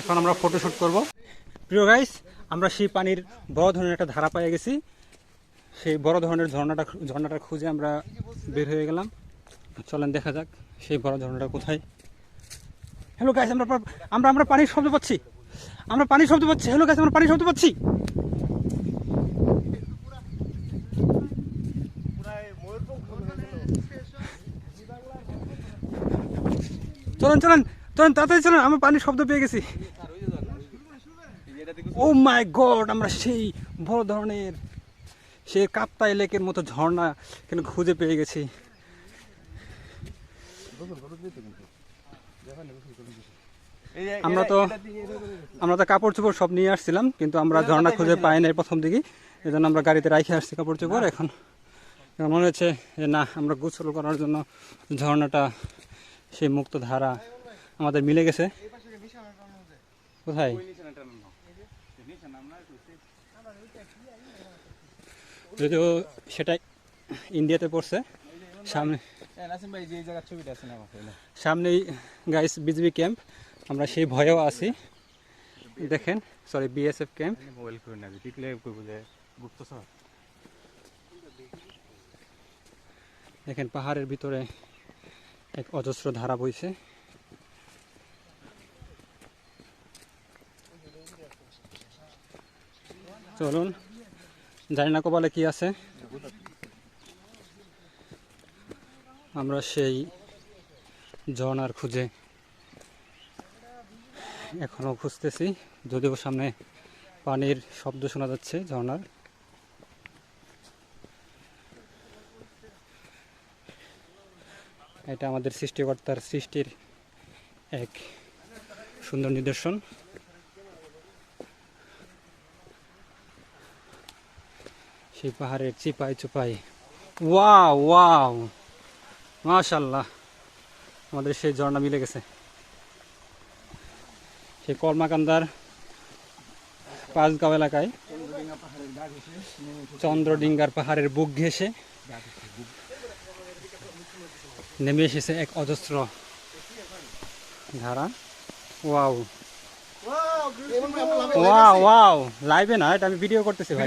এখন আমরা ফটোশ্যুট করব। প্রিয় গাইস আমরা সেই পানির বড় ধরনের একটা ধারা পেয়ে গেছি। সেই বড় ধরনের ঝর্ণাটা ঝর্ণাটা খুঁজে আমরা বের হয়ে গেলাম। চলেন দেখা যাক সেই বড় ঝর্ণাটা কোথায়। হ্যালো গাইস আমরা আমরা আমরা পানির শব্দ পাচ্ছি। আমরা পানির শব্দ পাচ্ছি। হ্যালো গাইস আমরা পানির শব্দ পাচ্ছি। চলেন চলেন। তাড়াতাড়ি চলেন আমরা পানির শব্দ পেয়ে গেছি। ও মাই গড আমরা সেই বড় ধরনের সেই কাপ্তাই লেকের মতো ঝর্ণা এখানে খুঁজে পেয়ে গেছি। আমরা তো আমরা তো কাপড় চোপড় সব নিয়ে আসছিলাম, কিন্তু আমরা ঝর্ণা খুঁজে পাই নাই প্রথম দিকে। এই জন্য আমরা গাড়িতে রাখে আসছি কাপড় চোপড় এখন। মনে হচ্ছে যে না, আমরা গোসল করার জন্য ঝর্ণাটা সেই মুক্ত ধারা আমাদের মিলে গেছে। কোথায়? যদিও সেটা ইন্ডিয়াতে পড়ছে। সামনে সামনেই গাইস বিজেপি ক্যাম্প আমরা সেই ভয়েও আছি। দেখেন সরি বিএসএফ ক্যাম্প করে দেখেন, পাহাড়ের ভিতরে এক অজস্র ধারা বইছে। চলুন, জানি না কপালে কি আছে। আমরা সেই ঝর্ণার খুঁজে এখনও খুঁজতেছি। যদিও সামনে পানির শব্দ শোনা যাচ্ছে ঝর্ণার। এটা আমাদের সৃষ্টিকর্তার সৃষ্টির এক সুন্দর নিদর্শন। সেই পাহাড়ের চিপাই চুপাই ওয়াও ওয়াও মাশাল্লাহ আমাদের সেই ঝর্ণা মিলে গেছে। সেই কর্মাকান্দার পাঁচগাঁও এলাকায় চন্দ্রডিঙ্গার পাহাড়ের বুক ঘেঁষে নেমে এসেছে এক অজস্র ধারা। ওয়াও ওয়াও ওয়াও লাইভে না এটা আমি ভিডিও করতেছি ভাই।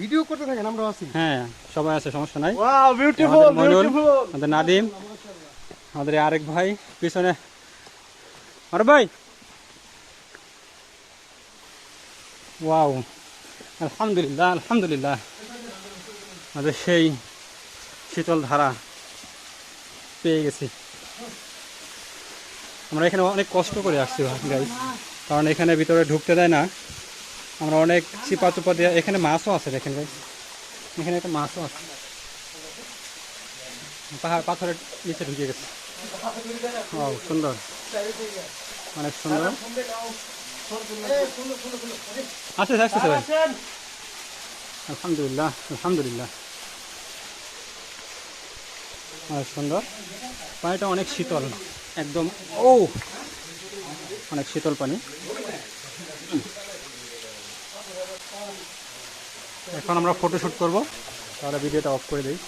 ভিডিও করতে থাকেন আমরা আছি। হ্যাঁ সবাই আছে সমস্যা নাই। ওয়াও বিউটিফুল বিউটিফুল আমাদের নাদিম আমাদের আরেক ভাই পিছনে। আরে ভাই! ওয়াও আলহামদুলিল্লাহ আলহামদুলিল্লাহ। আমাদের সেই শীতল ধারা পেয়ে গেছি। আমরা এখানে অনেক কষ্ট করে আসছি গাই কারণ এখানে ভিতরে ঢুকতে দেয় না। আমরা অনেক চিপা চুপা দিয়ে এখানে মাছও আছে, দেখেন এখানে একটা মাছও আছে। পাহাড় পাথরের নিচে ঢুকে গেছে। ও সুন্দর। অনেক সুন্দর। আসতে আসতেছে ভাই। আলহামদুলিল্লাহ আলহামদুলিল্লাহ। অনেক সুন্দর। পানিটা অনেক শীতল, একদম ও! অনেক শীতল পানি। এখন আমরা ফটোশ্যুট করব তাহলে ভিডিওটা অফ করে দিই।